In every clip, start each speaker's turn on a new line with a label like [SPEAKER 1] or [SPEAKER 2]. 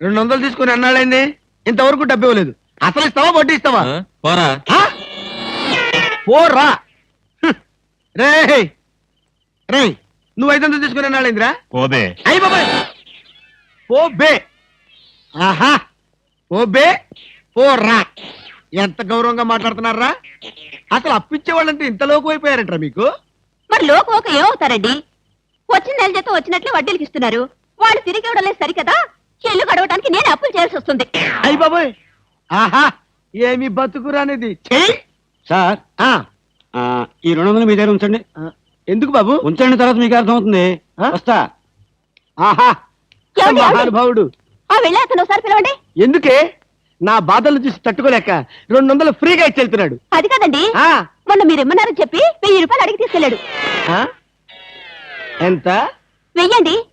[SPEAKER 1] రెండు వందలు తీసుకుని అన్నాళ్ళైంది? ఇంతవరకు డబ్బు ఇవ్వలేదు. అసలు ఇస్తావా? వడ్డీ ఇస్తావా?
[SPEAKER 2] పోరా.
[SPEAKER 1] ఆ? పోరా. రేయ్. రేయ్ నువ్వు ఐదు వందలు తీసుకుని అన్నాళ్ళైందిరా?
[SPEAKER 2] పోదే
[SPEAKER 1] అయ్యి బాబాయ్. పో బే ఆహా. పో బే పోరా. ఎంత గౌరవంగా మాట్లాడుతున్నారా? అసలు అప్పిచ్చే వాళ్ళంటే ఇంత లోకు అయిపోయారంటారా మీకు?
[SPEAKER 3] మరి లోకం ఒక ఏమవుతారండి? వచ్చిన నెల జీతం వచ్చినట్లే వడ్డీలకి ఇస్తున్నారు వాళ్ళు తిరిగి ఇవ్వడం లేదు సరికదా? ఇల్లు గడవడానికి నేను అప్పులు చేయాల్సి వస్తుంది.
[SPEAKER 1] అయ్యి బాబాయ్! ఆహా! ఏమి బతుకురానిది?
[SPEAKER 4] సార్.
[SPEAKER 1] ఆ,
[SPEAKER 4] ఆ, ఈ రెండు వందలు మీ దగ్గర ఉంచండి.
[SPEAKER 1] ఎందుకు బాబు?
[SPEAKER 4] ఉంచండి తర్వాత మీకు అర్థమవుతుంది.
[SPEAKER 1] ఆ?
[SPEAKER 4] వస్తా.
[SPEAKER 1] ఆహా!
[SPEAKER 3] ఏమండి, ఏమండి?
[SPEAKER 1] మహానుభావుడు.
[SPEAKER 3] ఆ వెళ్ళే అతను ఒకసారి పిలవండి.
[SPEAKER 1] ఎందుకే? నా బాధలు చూసి తట్టుకోలేక రెండు వందలు ఫ్రీగా ఇచ్చి వెళ్తున్నాడు
[SPEAKER 3] అది కాదండి.
[SPEAKER 1] ఆ,
[SPEAKER 3] మొన్న మీరు ఇమ్మన్నారని చెప్పి వెయ్యి రూపాయలు అడిగి తీసుకెళ్ళాడు.
[SPEAKER 1] ఆ? ఎంత?
[SPEAKER 3] వెయ్యండి.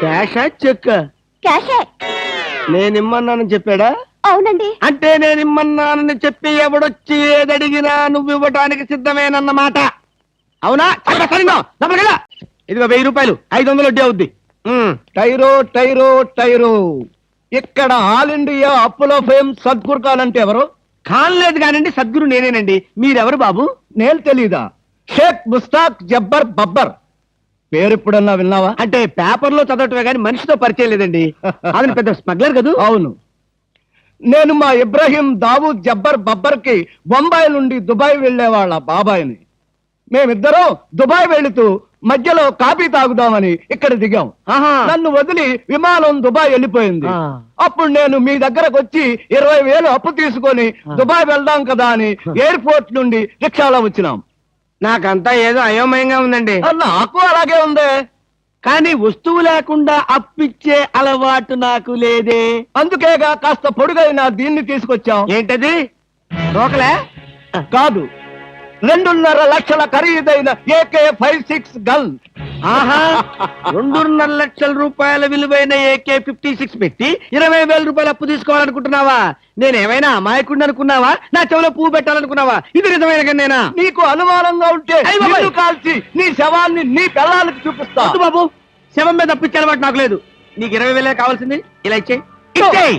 [SPEAKER 1] క్యాషా చెక్
[SPEAKER 3] క్యాషే.
[SPEAKER 1] నేను ఇమ్మన్నానని చెప్పాడా?
[SPEAKER 3] అవునండి.
[SPEAKER 1] అంటే నేను ఇమ్మన్నానని చెప్పి ఎవడొచ్చి ఏదడిగినా నువ్వు ఇవ్వటానికి సిద్ధమేనన్నమాట. అవునా? ఇదిగో వెయ్యి రూపాయలు. ఐదు వందలు వడ్డీ అవుద్ది. టైరో టైరో టైరో. ఇక్కడ ఆల్ ఇండియా అప్పులో ఫేమ్ సద్గురు అంటే ఎవరు? ఖాన్ లేదు కానండి సద్గురు నేనేనండి. మీరెవరు బాబు? నేను తెలీదా? షేక్ ముస్తాక్ జబ్బర్ బబ్బర్. పేరు ఎప్పుడన్నా విన్నావా? అంటే పేపర్లో చదవటమే కానీ మనిషితో పరిచయం లేదండి. అతను పెద్ద స్మగ్లర్ కదా? అవును. నేను మా ఇబ్రాహీం దావూద్ జబ్బర్ బబ్బర్కి బొంబాయి నుండి దుబాయ్ వెళ్ళే వాళ్ళ బాబాయిని. మేమిద్దరం దుబాయ్ వెళుతూ మధ్యలో కాఫీ తాగుదామని ఇక్కడ దిగాం. నన్ను వదిలి విమానం దుబాయ్ వెళ్ళిపోయింది. అప్పుడు నేను మీ దగ్గరకు వచ్చి ఇరవై వేలు అప్పు తీసుకొని దుబాయ్ వెళ్దాం కదా అని ఎయిర్పోర్ట్ నుండి రిక్షాలో వచ్చినాం. నాకంతా ఏదో అయోమయంగా ఉందండి. నాకు అలాగే ఉంది. కానీ వస్తువు లేకుండా అప్పిచ్చే అలవాటు నాకు లేదే. అందుకేగా కాస్త పొడుగైన దీన్ని తీసుకొచ్చాం. ఏంటది? రోకలే కాదు. రెండున్నర లక్షల ఖరీదైన ఏకే ఫైవ్ సిక్స్ గన్ ఆహా రెండున్నర లక్షల రూపాయల విలువైన ఏకే ఫిఫ్టీ సిక్స్ పెట్టి ఇరవై వేల రూపాయలు అప్పు తీసుకోవాలనుకుంటున్నావా? నేను ఏమైనా అమాయకుడిని అనుకున్నావా? నా చెవిలో పువ్వు పెట్టాలనుకున్నావా? ఇది నిజమైన కన్నేనా నీకు అనుమానంగా ఉంటే నిన్ను కాల్చి నీ శవాన్ని నీ పిల్లలకి చూపిస్తా. బాబు శవం మీద అప్పిచ్చే అలవాటు నాకు లేదు. నీకు ఇరవై వేలే కావాల్సింది ఇలా ఇచ్చేయి. ఇచ్చేయి!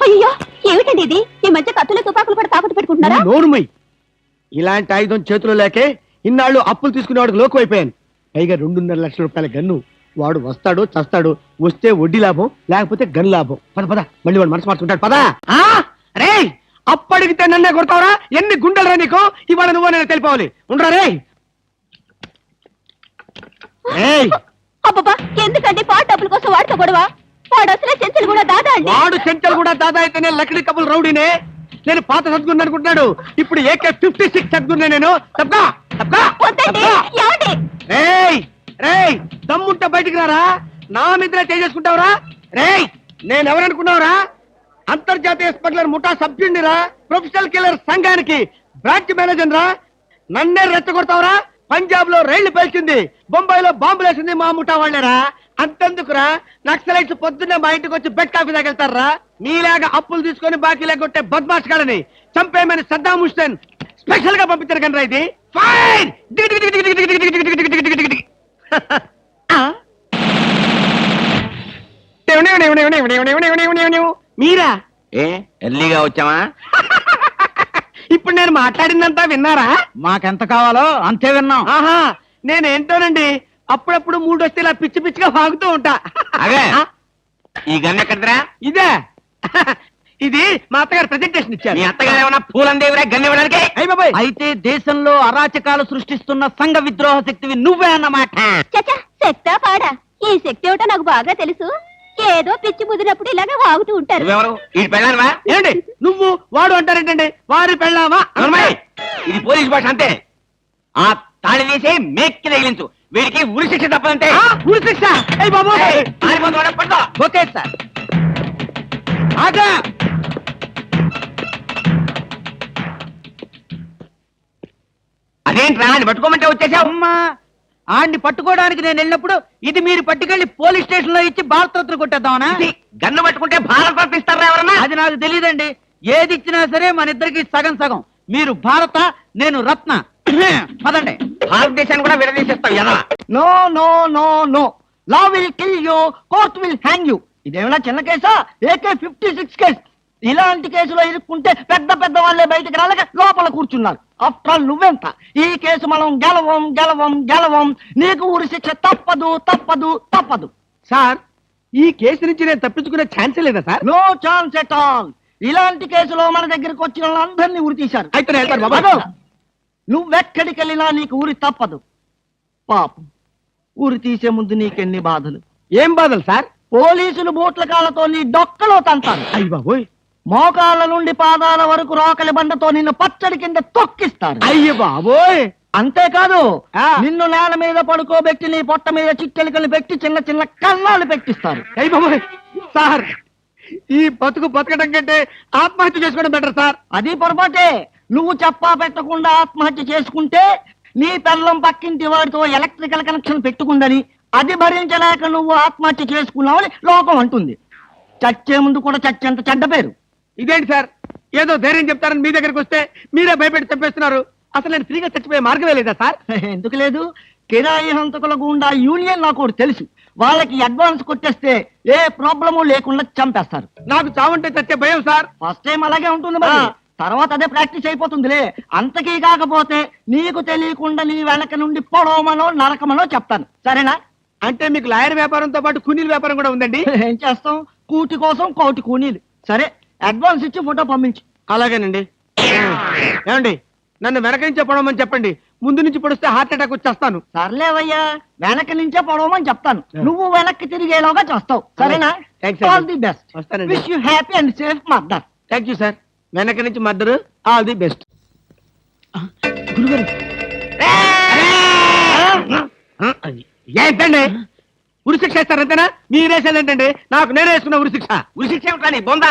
[SPEAKER 3] అయ్యో ఏమిటండి ఇది? ఈ మధ్య కత్తులు తుపాకులు కూడా తాకట్టు పెట్టుకుంటున్నారా?
[SPEAKER 1] నోరుమై ఇలాంటి ఆయుధం చేతిలో లేకే ఇన్నాళ్ళు అప్పులు తీసుకునేవాడికి లోకు అయిపోయాను. పైగా రెండున్నర లక్షల రూపాయల గన్ను వాడు వస్తాడు చస్తాడు వస్తే వడ్డీ లాభం లేకపోతే గన్ లాభం. పద పద మళ్ళీ వాడు మనసు మార్చుకుంటాడు. పద. ఆ? రే అప్పడిగితే నన్నే కొడతావరా? ఎన్ని గుండెలరా నీకు? ఇవాళ నువ్వు నేను తెలిపోవాలి. ఉండరా రే ఏయ్
[SPEAKER 3] అబ్బబ్బా ఎందుకండి పాట డబ్బుల కోసం వాడితో గొడవ? వాడు అసలే చెంచులు కూడా దాదా
[SPEAKER 1] వాడు చెంచలు కూడా దాదా అయితేనే లక్డీ కబుల్ రౌడీనే. నేను పాత సద్గురు అనుకుంటున్నాడు. ఇప్పుడు ఏకే ఫిఫ్టీ సిక్స్ సద్గురునే నేను. తప్పా తప్పా రేయ్ రేయ్ దమ్ముంటే బయటికి రారా? నా మీద చేసుకుంటావురా రేయ్ నేను ఎవరనుకున్నావురా అంతర్జాతీయ స్మగ్లర్ ముఠా సభ్యుడిరా ప్రొఫెషనల్ కిల్లర్ సంఘానికి బ్రాంచ్ మేనేజర్ రా నన్నే రెచ్చగొడతావురా? పంజాబ్లో రైళ్ళు పేల్చింది. బొంబాయిలో బాంబులు వేసింది మా ముఠా వాళ్ళరా? అంతెందుకురా నక్సలైట్స్ పొద్దున్నే మా ఇంటికి వచ్చి బెడ్ కాఫీ తాగెళ్తారా మీలాగా అప్పులు తీసుకొని బాకీ లేకుంటే బద్మాష్ కాడని చంపేయమని సద్దా హుస్సేన్ స్పెషల్గా పంపించారు కనరా ఇది ఫైన్ మీరా
[SPEAKER 2] ఏ ఎర్లీగా వచ్చామా
[SPEAKER 1] ఇప్పుడు నేను మాట్లాడిందంతా విన్నారా
[SPEAKER 4] మాకెంత కావాలో అంతే విన్నాం
[SPEAKER 1] ఆహా నేనేంటోనండి అప్పుడప్పుడు మూడు వస్తే ఇలా పిచ్చి పిచ్చిగా వాగుతూ ఉంటా.
[SPEAKER 2] అదే. ఈ గన్ ఎక్కడరా
[SPEAKER 1] ఇదే. ఇది మా అత్తగారు ప్రెజెంటేషన్ ఇచ్చారు.
[SPEAKER 2] మీ అత్తగారు ఏమన్నా పూలందేవిరా గన్ ఇవ్వడానికి?
[SPEAKER 1] అయ్య బాబాయ్.
[SPEAKER 4] అయితే దేశంలో అరాచకాలు సృష్టిస్తున్న సంఘ విద్రోహ శక్తివి నువ్వే అన్నమాట.
[SPEAKER 3] చచ్చా శక్తా పాడా. ఈ శక్తి ఏమిటో నాకు బాగా తెలుసు. ఏదో పిచ్చి ముదిరినప్పుడు ఇలాగే వాగుతూ ఉంటారు.
[SPEAKER 2] నువ్వెవరు? ఈ పెళ్ళానువా?
[SPEAKER 1] ఏంటి నువ్వు వాడు అంటారేంటండి? వారి పెళ్ళావా?
[SPEAKER 2] ఇది పోలీస్ భాష అంతే. ఆ తాళి తీసి మేక్కి తగిలించు. వీడికి ఉరి శిక్ష తప్పదంటే.
[SPEAKER 1] ఉరి శిక్ష. Okay sir. ఆగా.
[SPEAKER 2] అదేంట్రా అది పట్టుకోమంటే వచ్చేసావు?
[SPEAKER 4] అమ్మా ఆడిని పట్టుకోవడానికి నేను వెళ్ళినప్పుడు ఇది మీరు పట్టుకెళ్ళి పోలీస్ స్టేషన్లో ఇచ్చి భారతరత్న కొట్టేద్దామనా?
[SPEAKER 2] గన్ను పట్టుకుంటే భారత ఇస్తారా ఎవరన్నా?
[SPEAKER 4] అది నాకు తెలియదండి. ఏది ఇచ్చినా సరే మన ఇద్దరికి సగం సగం. మీరు భారత నేను రత్న. పదండి.
[SPEAKER 2] భారతదేశాన్ని కూడా విడదీసేస్తావు ఎలా
[SPEAKER 1] no no no no. Law will kill you court will hang you.
[SPEAKER 4] ఇదేమైనా చిన్న కేసా? AK fifty six case. ఇలాంటి కేసులో ఇరుక్కుంటే పెద్ద పెద్ద వాళ్ళే బయటకు రాలేక లోపల కూర్చున్నారు. ఆఫ్టర్ ఆల్ నువ్వెంత? ఈ కేసు మనం గెలవం గెలవం గెలవం. నీకు ఊరి శిక్ష తప్పదు తప్పదు తప్పదు.
[SPEAKER 1] సార్ ఈ కేసు నుంచి నేను తప్పించుకునే ఛాన్సే లేదా sir?
[SPEAKER 4] No chance at all ఇలాంటి కేసులో మన దగ్గరికి వచ్చిన వాళ్ళందరినీ ఉరి తీశారు.
[SPEAKER 1] అయితే
[SPEAKER 4] నువ్వెక్కడికి వెళ్ళినా నీకు ఊరి తప్పదు. పాపం. ఊరి తీసే ముందు నీకెన్ని బాధలు.
[SPEAKER 1] ఏం బాధలు సార్?
[SPEAKER 4] పోలీసులు బూట్ల కాళ్ళతో నీ డొక్కలో తంతారు
[SPEAKER 1] అయ్యి బాబోయ్.
[SPEAKER 4] మోకాళ్ళ నుండి పాదాల వరకు రోకలి బండతో నిన్ను పచ్చడి కింద తొక్కిస్తారు.
[SPEAKER 1] అయ్యి బాబోయ్.
[SPEAKER 4] అంతేకాదు. నిన్ను నేల మీద పడుకోబెట్టి నీ పొట్ట మీద చిట్టెలికలు పెట్టి చిన్న చిన్న కన్నాలు పెట్టిస్తారు.
[SPEAKER 1] అయ్యి బాబోయ్. సార్ ఈ బతుకు బతకడం కంటే ఆత్మహత్య చేసుకోవడం బెటర్ సార్.
[SPEAKER 4] అది పొరపాటే. నువ్వు చెప్పా పెట్టకుండా ఆత్మహత్య చేసుకుంటే నీ పెళ్ళం పక్కింటి వాడితో ఎలక్ట్రికల్ కనెక్షన్ పెట్టుకుందని అది భరించలేక నువ్వు ఆత్మహత్య చేసుకున్నావని లోకం అంటుంది. చచ్చే ముందు కూడా చచ్చేంత చెడ్డ పేరు.
[SPEAKER 1] ఇదేంటి సార్? ఏదో ధైర్యం చెప్తారని మీ దగ్గరికి వస్తే మీరే భయపెట్టి చంపేస్తున్నారు అసలు నేను ఫ్రీగా చచ్చిపోయే మార్గమే లేదా సార్?
[SPEAKER 4] ఎందుకు లేదు? కిరాయి హంతకుల గుండా యూనియన్ నాకు ఒకటి తెలుసు. వాళ్ళకి అడ్వాన్స్ కొట్టేస్తే ఏ ప్రాబ్లము లేకుండా చంపేస్తారు.
[SPEAKER 1] నాకు చావుంటే చచ్చే భయం సార్.
[SPEAKER 4] ఫస్ట్ టైం అలాగే ఉంటుంది. తర్వాత అదే ప్రాక్టీస్ అయిపోతుందిలే. అంతకీ కాకపోతే నీకు తెలియకుండా నీ వెనక నుండి పొడవమనో నరకమనో చెప్తాను. సరేనా?
[SPEAKER 1] అంటే మీకు లాయర్ వ్యాపారంతో పాటు కూలీల వ్యాపారం కూడా ఉందండి?
[SPEAKER 4] ఏం చేస్తాం? కూటి కోసం కోటి కూనీలు సరే అడ్వాన్స్ ఇచ్చి ఫోటో పంపించు.
[SPEAKER 1] అలాగేనండి. ఏమండి నన్ను వెనక నుంచే పొడవమని చెప్పండి. ముందు నుంచి పొడిస్తే హార్ట్ అటాక్ వచ్చేస్తాను.
[SPEAKER 4] సర్లేవయ్యా వెనక నుంచే పొడవమని చెప్తాను. నువ్వు వెనక్కి తిరిగేలోగా చేస్తావు. సరేనా. All the best. Wish you happy and safe murder
[SPEAKER 1] thank you sir వెనక నుంచి మద్దరు ఆల్ ది బెస్ట్. ఏంటండి? ఉరిశిక్ష ఇస్తారంతేనా మీరేసేదేంటండి నాకు నేనే వేసుకున్న ఉరిశిక్ష
[SPEAKER 2] ఉరిశిక్ష ఏమిట్రా బొంద.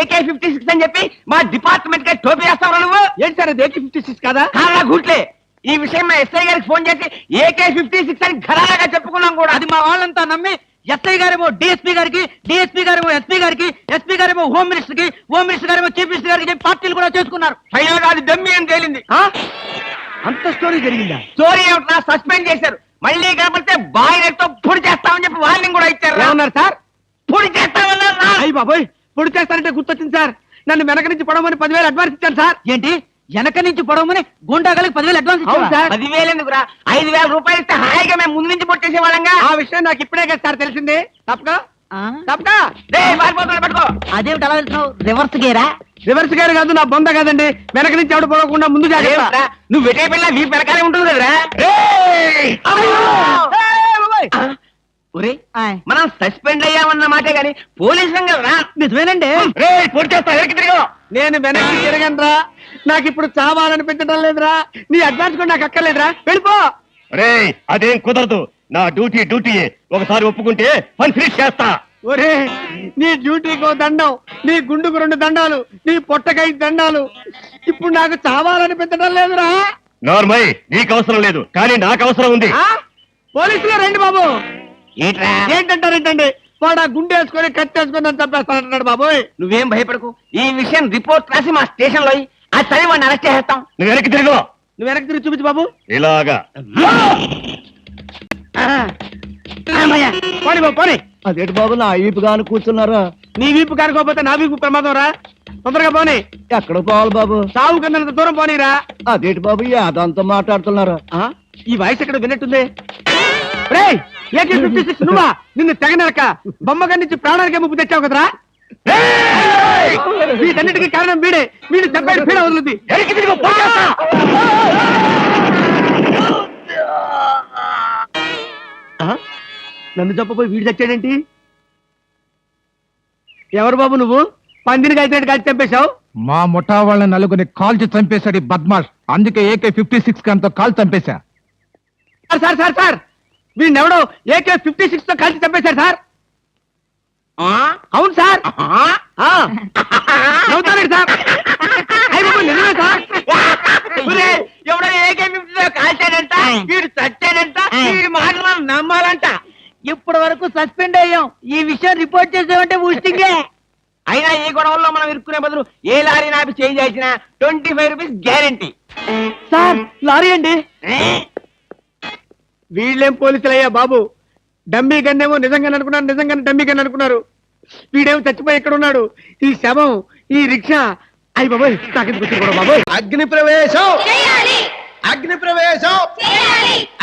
[SPEAKER 2] ఏకే ఫిఫ్టీ సిక్స్ అని చెప్పి మా డిపార్ట్మెంట్కి టోపీ వేస్తావు నువ్వు?
[SPEAKER 1] ఏంటి సార్ అది ఫిఫ్టీ సిక్స్ కదా?
[SPEAKER 2] కాలా గుట్లే. ఈ విషయం మా ఎస్ఐ గారికి ఫోన్ చేసి ఏకే ఫిఫ్టీ సిక్స్ అని ఘరాగా చెప్పుకున్నాం కూడా.
[SPEAKER 4] అది మా వాళ్ళంతా నమ్మి ఎస్ఐ గారేమో డిఎస్పీ గారికి డిఎస్పీ గారేమో ఎస్పీ గారికి ఎస్పీ గారేమో హోమ్ మినిస్టర్కి హోమ్ మినిస్టర్ గారేమో చీఫ్ మినిస్టర్ గారికి చెప్పి పార్టీలు కూడా చేసుకున్నారు.
[SPEAKER 2] ఫైనల్గా అది దమ్మి అని తేలింది?
[SPEAKER 1] ఆ? అంత స్టోరీ జరిగిందా?
[SPEAKER 2] స్టోరీ ఏమిట్రా? సస్పెండ్ చేశారు. మళ్ళీ కనపడితే బాయిలతో పొడి చేస్తామని చెప్పి వార్నింగ్ కూడా ఇచ్చారు
[SPEAKER 1] ఏమన్నారు సార్?
[SPEAKER 2] పొడి చేస్తామన్నారు.
[SPEAKER 1] అయ్యి బాబోయ్ పొడి చేస్తారంటే గుర్తొచ్చింది సార్. నన్ను వెనక నుంచి పొడవమని పదివేలు అడ్వాన్స్ ఇచ్చాను సార్.
[SPEAKER 4] ఏంటి? వెనక నుంచి పొడవమని గుండాగలకి పదివేలు అడ్వాన్స్.
[SPEAKER 2] పదివేలు ఎందుకురా? ఐదు వేల రూపాయలు ఇస్తే హాయిగా మేము ముందు నుంచి పొట్టేసే వాళ్ళంగా
[SPEAKER 1] ఆ విషయం నాకు ఇప్పుడే కదా సార్ తెలిసింది. తప్పగా? తప్పగా
[SPEAKER 2] పట్టుకో.
[SPEAKER 4] అదేమిటి అలా వెళ్తున్నావు? రివర్స్ గేరా?
[SPEAKER 1] రివర్స్ గారు కాదు నా బొంద కాదండి. వెనక నుంచి ఎవడు పొడవకుండా ముందు జాగ్రత్త.
[SPEAKER 2] నువ్వు వెటే పిల్ల వీపు వెనకాలే ఉంటుంది కదరా. మనం సస్పెండ్ అయ్యామన్న మాటే గాని కదరా
[SPEAKER 4] నిజమేనండి.
[SPEAKER 2] పొడి చేస్తా వెనక్కి తిరిగి
[SPEAKER 1] నేను వెనక్కి తిరగనరా. నాకు ఇప్పుడు చావాలనిపించడం లేదురా. నీ అడ్వాన్స్ కూడా నాకు అక్కర్లేదురా. వెళ్ళిపో.
[SPEAKER 5] రే అదేం కుదరదు. నా డ్యూటీ డ్యూటీ ఒకసారి ఒప్పుకుంటే పని ఫినిష్ చేస్తా.
[SPEAKER 1] ఒరే నీ డ్యూటీకో దండం నీ గుండుకు రెండు దండాలు నీ పొట్టకై దండాలు. ఇప్పుడు నాకు చావాలనిపించడం లేదురా.
[SPEAKER 5] నార్మల్ నీకు అవసరం లేదు. కానీ నాకు అవసరం ఉంది.
[SPEAKER 1] ఆ? పోలీసులు రండి బాబు.
[SPEAKER 2] ఏంట్రా?
[SPEAKER 1] ఏంటంటారేంటండి వాడు ఆ గుండె వేసుకొని కత్తి వేసుకొని నన్ను చంపేస్తానంటున్నాడు బాబోయ్.
[SPEAKER 2] నువ్వేం భయపడకు. ఈ విషయం రిపోర్ట్ రాసి మా స్టేషన్లో ఆ చదివి వాడిని అరెస్ట్ చేస్తాం
[SPEAKER 5] నువ్వు వెనక్కి తిరుగు.
[SPEAKER 1] నువ్వు వెనక్కి తిరిగి చూపించు బాబు.
[SPEAKER 5] ఇలాగా.
[SPEAKER 1] పోనీ బాబు పోనీ.
[SPEAKER 4] అదేంటి బాబు నా ఈపు గాను కూర్చున్నారా?
[SPEAKER 1] నీ వీపు కానుకోకపోతే నా వీపు ప్రమాదం రా. తొందరగా పోనీ.
[SPEAKER 4] ఎక్కడ పోవాలి బాబు?
[SPEAKER 1] సాగు కన్నంత దూరం పోనీరా
[SPEAKER 4] అదేంటి బాబు యాదంతో మాట్లాడుతున్నారు?
[SPEAKER 1] ఆ? ఈ వాయిస్ ఎక్కడ విన్నట్టుంది? రేయ్! ఏకే ఫిఫ్టీ సిక్స్ నువ్వా? నిన్ను తెగనరక బొమ్మగారి నుంచి ప్రాణానికి ముప్పు తెచ్చావు కదరా! వీటన్నిటికీ కారణం వీడే. వీడు చెప్పాడు పీడ వదులుద్ది? నన్ను చెప్పపోయి వీడు చచ్చాడేంటి? ఎవరు బాబు నువ్వు? పందిని కలిసినట్టు కలిసి చంపేశావు?
[SPEAKER 6] మా ముఠా వాళ్ళ నలుగురిని కాల్చి చంపేశాడు ఈ బద్మాష్. అందుకే ఏకే ఫిఫ్టీ సిక్స్ గంతో కాల్ చంపేశా.
[SPEAKER 1] Sir sir sir! సార్ వీడిని ఎవడో ఏకే ఫిఫ్టీ సిక్స్తో కలిసి చంపేశారు సార్? అవును సార్. నవ్వుతారేంటి సార్? నిజమే
[SPEAKER 2] ఎవడో ఏకే ఫిఫ్టీలో కాల్చాడంట వీడు చచ్చాడంట వీడి నమ్మాలంట.
[SPEAKER 4] ఇప్పటి వరకు సస్పెండ్ అయ్యాం. ఈ విషయం రిపోర్ట్ చేసామంటే ఊస్టింగే
[SPEAKER 2] అయినా ఈ గొడవల్లో మనం ఇరుక్కునే బదులు ఏ లారీ నాపి చేంజ్ చేసినా twenty five rupees guarantee.
[SPEAKER 1] Sir lorry అండి. వీళ్ళేం పోలీసులయ్యా బాబు? డమ్మీ గన్నేమో నిజంగా అనుకున్నారు నిజంగానే డమ్మీ గన్ అనుకున్నారు. వీడేమో చచ్చిపోయి ఎక్కడ ఉన్నాడు? ఈ శవం ఈ రిక్షా. అయ్యి బాబోయ్ నాకెందుకు వచ్చింది కూడా బాబోయ్? అగ్ని ప్రవేశం! అగ్ని ప్రవేశం!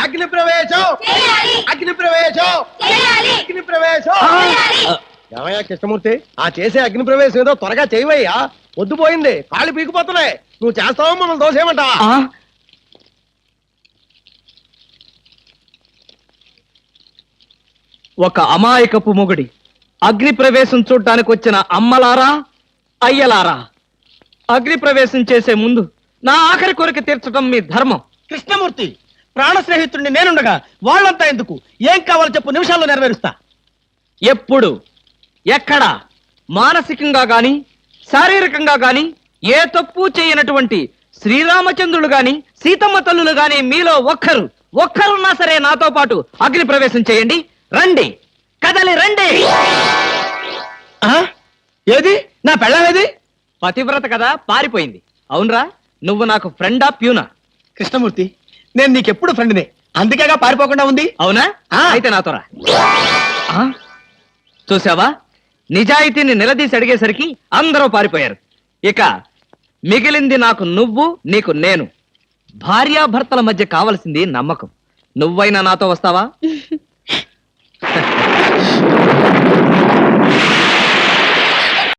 [SPEAKER 1] అగ్ని ప్రవేశం! అగ్ని ప్రవేశం! అగ్ని ప్రవేశం! ఏమయ్యా కృష్ణమూర్తి ఆ చేసే అగ్ని ప్రవేశం ఏదో త్వరగా చేయవయ్యా? పొద్దుపోయింది కాళ్ళు పీకిపోతున్నాయి. నువ్వు చేస్తావో మనం దోసేయమంటావా
[SPEAKER 7] ఒక అమాయకపు మొగుడి. అగ్ని ప్రవేశం చూడ్డానికి వచ్చిన అమ్మలారా అయ్యలారా? అగ్ని ప్రవేశం చేసే ముందు నా ఆఖరి కోరిక తీర్చడం మీ ధర్మం.
[SPEAKER 1] కృష్ణమూర్తి ప్రాణ స్నేహితుడిని నేనుండగా వాళ్ళంతా ఎందుకు? ఏం కావాలో చెప్పు నిమిషాల్లో నెరవేరుస్తా.
[SPEAKER 7] ఎప్పుడు ఎక్కడ మానసికంగా గాని శారీరకంగా గాని ఏ తప్పు చేయనటువంటి శ్రీరామచంద్రుడు గాని సీతమ్మ తల్లులు గాని మీలో ఒక్కరు ఒక్కరున్నా సరే నాతో పాటు అగ్ని ప్రవేశం చేయండి. రండి. కదలి రండి.
[SPEAKER 1] ఆ? ఏది? నా పెళ్ళం ఏది?
[SPEAKER 7] పతివ్రత కదా పారిపోయింది. అవునరా నువ్వు నాకు ఫ్రెండా ప్యూనా
[SPEAKER 1] కృష్ణమూర్తి నేను నీకెప్పుడు ఫ్రెండ్నే అందుకేగా పారిపోకుండా ఉంది?
[SPEAKER 7] అవునా?
[SPEAKER 1] ఆ.
[SPEAKER 7] అయితే నాతో రా ఆ? చూసావా? నిజాయితీని నిలదీసి అడిగేసరికి అందరూ పారిపోయారు. ఇక మిగిలింది నాకు నువ్వు నీకు నేను. భార్యాభర్తల మధ్య కావలసింది నమ్మకం. నువ్వైనా నాతో వస్తావా? Thank you.